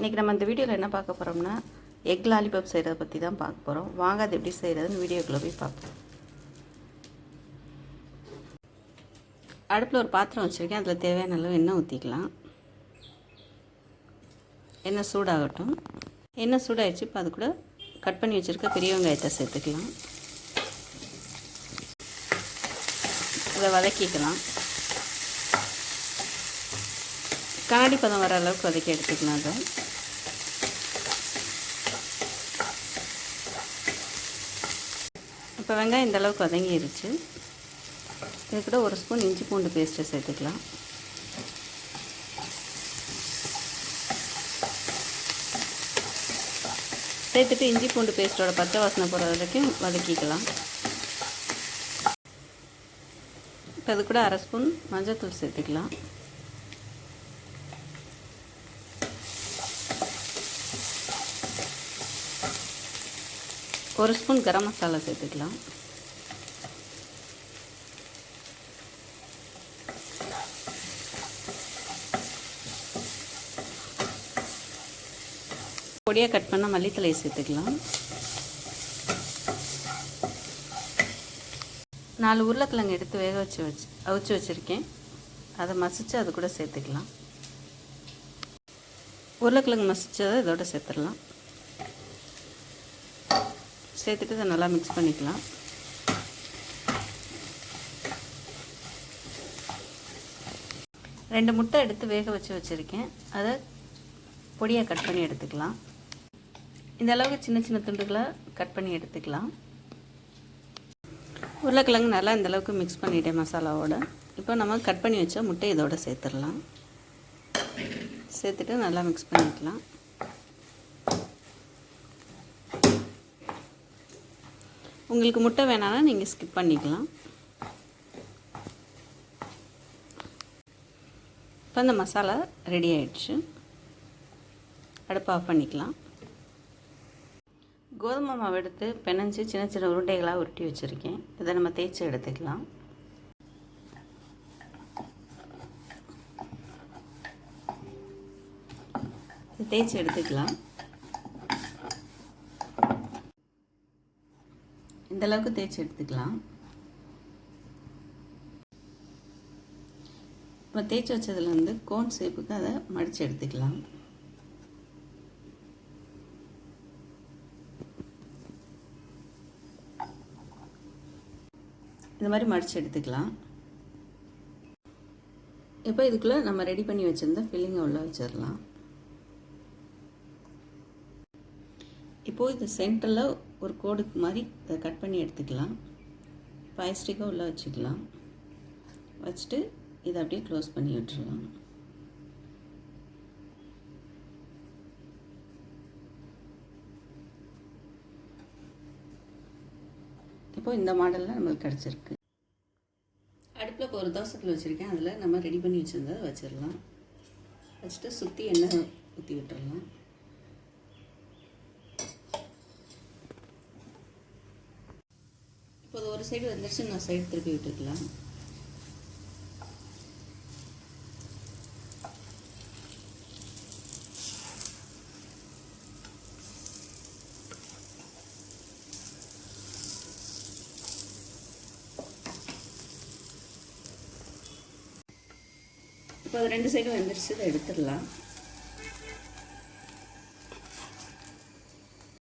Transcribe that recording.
இன்றைக்கி நம்ம இந்த வீடியோவில் என்ன பார்க்க போகிறோம்னா எக் லாலிபாப் செய்கிறத பற்றி தான் பார்க்க போகிறோம் வாங்க அது எப்படி செய்கிறதுன்னு வீடியோக்குள்ளே போய் பார்ப்போம். அடுப்பில் ஒரு பாத்திரம் வச்சுருக்கேன். அதில் தேவையான அளவு எண்ணெய் ஊற்றிக்கலாம் எண்ணெய் சூடாகட்டும். எண்ணெய் சூடாகிடுச்சு இப்போ அது கூட கட் பண்ணி வச்சுருக்க பெரிய வெங்காயத்தை சேர்த்துக்கலாம். அதை வதக்கிக்கலாம். கண்ணாடி பதம் வர அளவுக்கு வதக்கி எடுத்துக்கலாம் அதை. இப்போ வெங்காயம் இந்த அளவுக்கு வதங்கிருச்சு. இது கூட ஒரு ஸ்பூன் இஞ்சி பூண்டு பேஸ்ட்டை சேர்த்துக்கலாம். சேர்த்துட்டு இஞ்சி பூண்டு பேஸ்ட்டோட பச்சை வாசனை போகிற வரைக்கும் வதக்கிக்கலாம். இப்போ அது கூட அரை ஸ்பூன் மஞ்சள்தூள் சேர்த்துக்கலாம். ஒரு ஸ்பூன் கரம் மசாலா சேர்த்துக்கலாம். பொடியாக கட் பண்ண மல்லித்தலையை சேர்த்துக்கலாம். நாலு உருளைக்கிழங்கு எடுத்து வேக வச்சு வச்சு அவிச்சு வச்சுருக்கேன். அதை மசித்து அது கூட சேர்த்துக்கலாம். உருளைக்கிழங்கு மசித்ததை இதோட சேர்த்துடலாம். சேர்த்துட்டு இதை நல்லா மிக்ஸ் பண்ணிக்கலாம். ரெண்டு முட்டை எடுத்து வேக வச்சு வச்சுருக்கேன். அதை பொடியாக கட் பண்ணி எடுத்துக்கலாம். இந்த அளவுக்கு சின்ன சின்ன துண்டுகளாக கட் பண்ணி எடுத்துக்கலாம். உருளைக்கிழங்கு நல்லா இந்த அளவுக்கு மிக்ஸ் பண்ணிட்டேன் மசாலாவோட. இப்போ நம்ம கட் பண்ணி வச்ச முட்டை இதோட சேர்த்துடலாம். சேர்த்துட்டு நல்லா மிக்ஸ் பண்ணிக்கலாம். உங்களுக்கு முட்டை வேணான்னா நீங்கள் ஸ்கிப் பண்ணிக்கலாம். இப்போ இந்த மசாலா ரெடி ஆயிடுச்சு. அடுப்பு ஆஃப் பண்ணிக்கலாம். கோதுமை மாவு எடுத்து பிணைஞ்சு சின்ன சின்ன உருண்டைகளாக உருட்டி வச்சுருக்கேன். இதை நம்ம தேய்ச்சி எடுத்துக்கலாம். தேய்ச்சி எடுத்துக்கலாம். இந்தளவுக்கு தேய்ச்சி எடுத்துக்கலாம். இப்போ தேய்ச்சி வச்சதுலேருந்து கோன் ஷேப்புக்கு அதை மடித்து எடுத்துக்கலாம். இந்த மாதிரி மடித்து எடுத்துக்கலாம். இப்போ இதுக்குள்ளே நம்ம ரெடி பண்ணி வச்சுருந்த ஃபில்லிங்கை உள்ளே வச்சிடலாம் இப்போது இது சென்டரில் ஒரு கோடுக்கு மாதிரி இதை கட் பண்ணி எடுத்துக்கலாம். ஃபைவ் ஸ்டிக்காக உள்ளே வச்சுக்கலாம். வச்சுட்டு இதை அப்படியே க்ளோஸ் பண்ணி விட்டுருலாம் இப்போ இந்த மாடலில் நம்மளுக்கு கிடச்சிருக்கு. அடுப்பில் இப்போ ஒரு தோசைக்குள்ள வச்சுருக்கேன். அதில் நம்ம ரெடி பண்ணி வச்சுருந்ததை வச்சிடலாம். வச்சுட்டு சுற்றி எண்ணெய் ஊற்றி விட்டுடலாம் இப்போது ஒரு சைடு வந்துருச்சு நான் சைடு திருப்பி விட்டுக்கலாம். இப்போ அது ரெண்டு சைடும் வந்துருச்சு இதை எடுத்துடலாம்.